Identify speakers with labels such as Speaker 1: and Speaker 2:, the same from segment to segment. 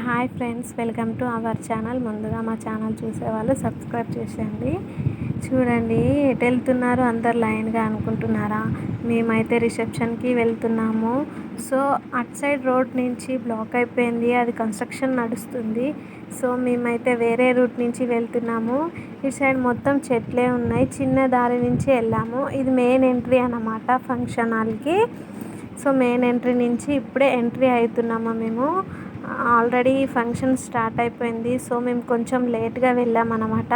Speaker 1: Hi friends welcome to our channel. ముందుగా మా channel చూసేవాళ్ళు సబ్స్క్రైబ్ చేసేయండి. చూడండి ఎటు వెళ్తున్నారు? అందరు లైన్గా అనుకుంటున్నారా? మేమైతే రిసెప్షన్కి వెళ్తున్నాము. సో అట్ సైడ్ రోడ్ నుంచి బ్లాక్ అయిపోయింది. అది కన్స్ట్రక్షన్ నడుస్తుంది. సో మేమైతే వేరే రూట్ నుంచి వెళ్తున్నాము. ఇటు సైడ్ మొత్తం చెట్లే ఉన్నాయి. చిన్న దారి నుంచి వెళ్ళాము. ఇది మెయిన్ ఎంట్రీ అన్నమాట ఫంక్షన్ హాల్కి. సో మెయిన్ ఎంట్రీ నుంచి ఇప్పుడే ఎంట్రీ అవుతున్నాము మేము. ఆల్రెడీ ఫంక్షన్ స్టార్ట్ అయిపోయింది సో మేము కొంచెం లేట్గా వెళ్ళామన్నమాట.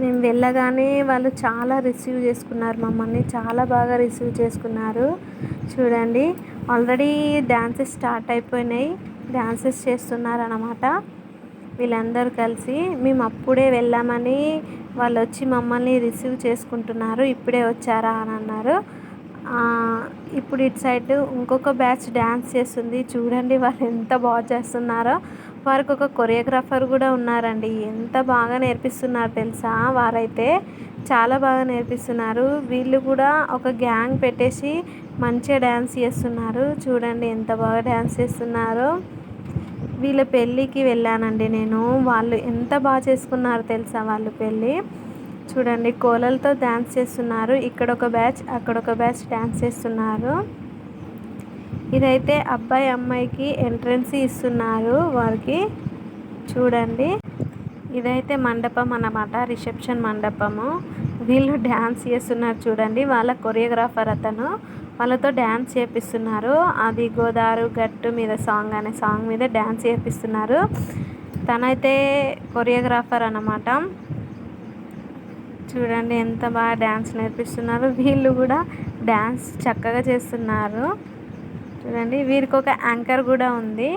Speaker 1: మేము వెళ్ళగానే వాళ్ళు చాలా రిసీవ్ చేసుకున్నారు మమ్మల్ని చాలా బాగా రిసీవ్ చేసుకున్నారు. చూడండి ఆల్రెడీ డ్యాన్సెస్ స్టార్ట్ అయిపోయినాయి డ్యాన్సెస్ చేస్తున్నారు అన్నమాట వీళ్ళందరూ కలిసి. మేము అప్పుడే వెళ్ళామని వాళ్ళు వచ్చి మమ్మల్ని రిసీవ్ చేసుకుంటున్నారు ఇప్పుడే వచ్చారా అని అన్నారు. ఇప్పుడు ఇటు సైడ్ ఇంకొక బ్యాచ్ డ్యాన్స్ చేస్తుంది. చూడండి వాళ్ళు ఎంత బాగా చేస్తున్నారో. వారికి ఒక కొరియోగ్రాఫర్ కూడా ఉన్నారండి. ఎంత బాగా నేర్పిస్తున్నారు తెలుసా? వారైతే చాలా బాగా నేర్పిస్తున్నారు. వీళ్ళు కూడా ఒక గ్యాంగ్ పెట్టేసి మంచిగా డ్యాన్స్ చేస్తున్నారు. చూడండి ఎంత బాగా డ్యాన్స్ చేస్తున్నారో. వీళ్ళ పెళ్ళికి వెళ్ళానండి నేను. వాళ్ళు ఎంత బాగా చేసుకున్నారు తెలుసా? వాళ్ళు పెళ్ళి. చూడండి కోలలతో డ్యాన్స్ చేస్తున్నారు. ఇక్కడ ఒక బ్యాచ్ అక్కడ ఒక బ్యాచ్ డ్యాన్స్ చేస్తున్నారు. ఇదైతే అబ్బాయి అమ్మాయికి ఎంట్రన్స్ ఇస్తున్నారు వారికి. చూడండి ఇదైతే మండపం అన్నమాట రిసెప్షన్ మండపము. వీళ్ళు డ్యాన్స్ చేస్తున్నారు చూడండి వాళ్ళ కొరియోగ్రాఫర్ అతను. వాళ్ళతో డ్యాన్స్ చేపిస్తున్నారు. అది గోదారు గట్టు మీద సాంగ్ అనే సాంగ్ మీద డ్యాన్స్ చేపిస్తున్నారు. తనైతే కొరియోగ్రాఫర్ అన్నమాట. చూడండి ఎంత బాగా డ్యాన్స్ నేర్పిస్తున్నారు. వీళ్ళు కూడా డ్యాన్స్ చక్కగా చేస్తున్నారు. చూడండి వీరికి ఒక యాంకర్ కూడా ఉంది.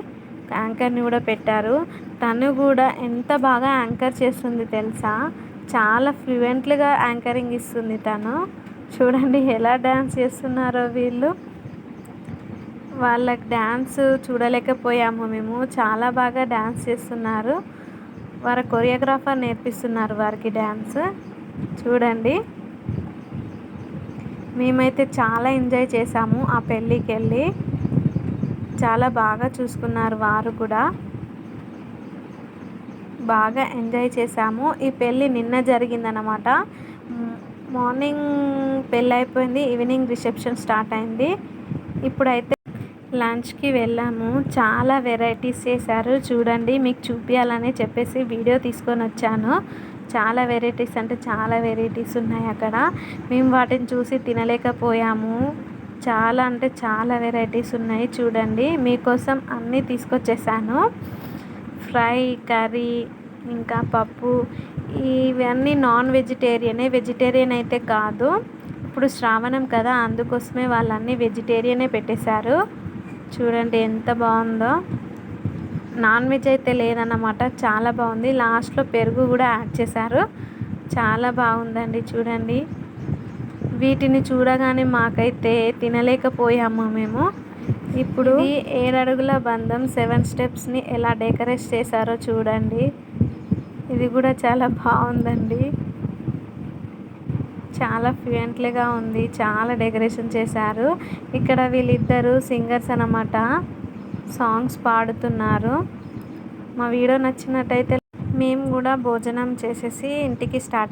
Speaker 1: యాంకర్ని కూడా పెట్టారు. తను కూడా ఎంత బాగా యాంకర్ చేస్తుంది తెలుసా? చాలా ఫ్లూయెంట్లుగా యాంకరింగ్ ఇస్తుంది తను. చూడండి ఎలా డ్యాన్స్ చేస్తున్నారో వీళ్ళు. వాళ్ళకి డ్యాన్స్ చూడలేకపోయాము మేము. చాలా బాగా డ్యాన్స్ చేస్తున్నారు. వారి కొరియోగ్రాఫర్ నేర్పిస్తున్నారు వారికి డ్యాన్స్ చూడండి. మేమైతే చాలా ఎంజాయ్ చేసాము ఆ పెళ్ళికి వెళ్ళి చాలా బాగా చూసుకున్నారు వారు కూడా. బాగా ఎంజాయ్ చేసాము. ఈ పెళ్ళి నిన్న జరిగిందనమాట మార్నింగ్ పెళ్ళి అయిపోయింది ఈవినింగ్ రిసెప్షన్ స్టార్ట్ అయింది. ఇప్పుడైతే లంచ్కి వెళ్ళాము. చాలా వెరైటీస్ చేశారు. చూడండి మీకు చూపించాలని చెప్పేసి వీడియో తీసుకొని వచ్చాను. చాలా వెరైటీస్ అంటే చాలా వెరైటీస్ ఉన్నాయి అక్కడ. మేము వాటిని చూసి తినలేకపోయాము. చాలా అంటే చాలా వెరైటీస్ ఉన్నాయి చూడండి. మీకోసం అన్నీ తీసుకొచ్చేసాను. ఫ్రై కర్రీ ఇంకా పప్పు. ఇవన్నీ నాన్ వెజిటేరియనే. వెజిటేరియన్ అయితే కాదు. ఇప్పుడు శ్రావణం కదా అందుకోసమే వాళ్ళన్నీ వెజిటేరియనే పెట్టేశారు. చూడండి ఎంత బాగుందో. నాన్ వెజ్ అయితే లేదన్నమాట. చాలా బాగుంది. లాస్ట్లో పెరుగు కూడా యాడ్ చేశారు. చాలా బాగుందండి చూడండి. వీటిని చూడగానే మాకైతే తినలేకపోయాము మేము. ఇప్పుడు ఏడు అడుగుల బంధం సెవెన్ స్టెప్స్ని ఎలా డెకరేట్ చేశారో చూడండి. ఇది కూడా చాలా బాగుందండి. చాలా ఫ్లూయెంట్లీగా ఉంది. చాలా డెకరేషన్ చేశారు. ఇక్కడ వీళ్ళిద్దరు సింగర్స్ అన్నమాట. సాంగ్స్ పాడుతున్నారు. మా వీడియో నచ్చినట్టయితే మేము కూడా భోజనం చేసేసి ఇంటికి స్టార్ట్ అయి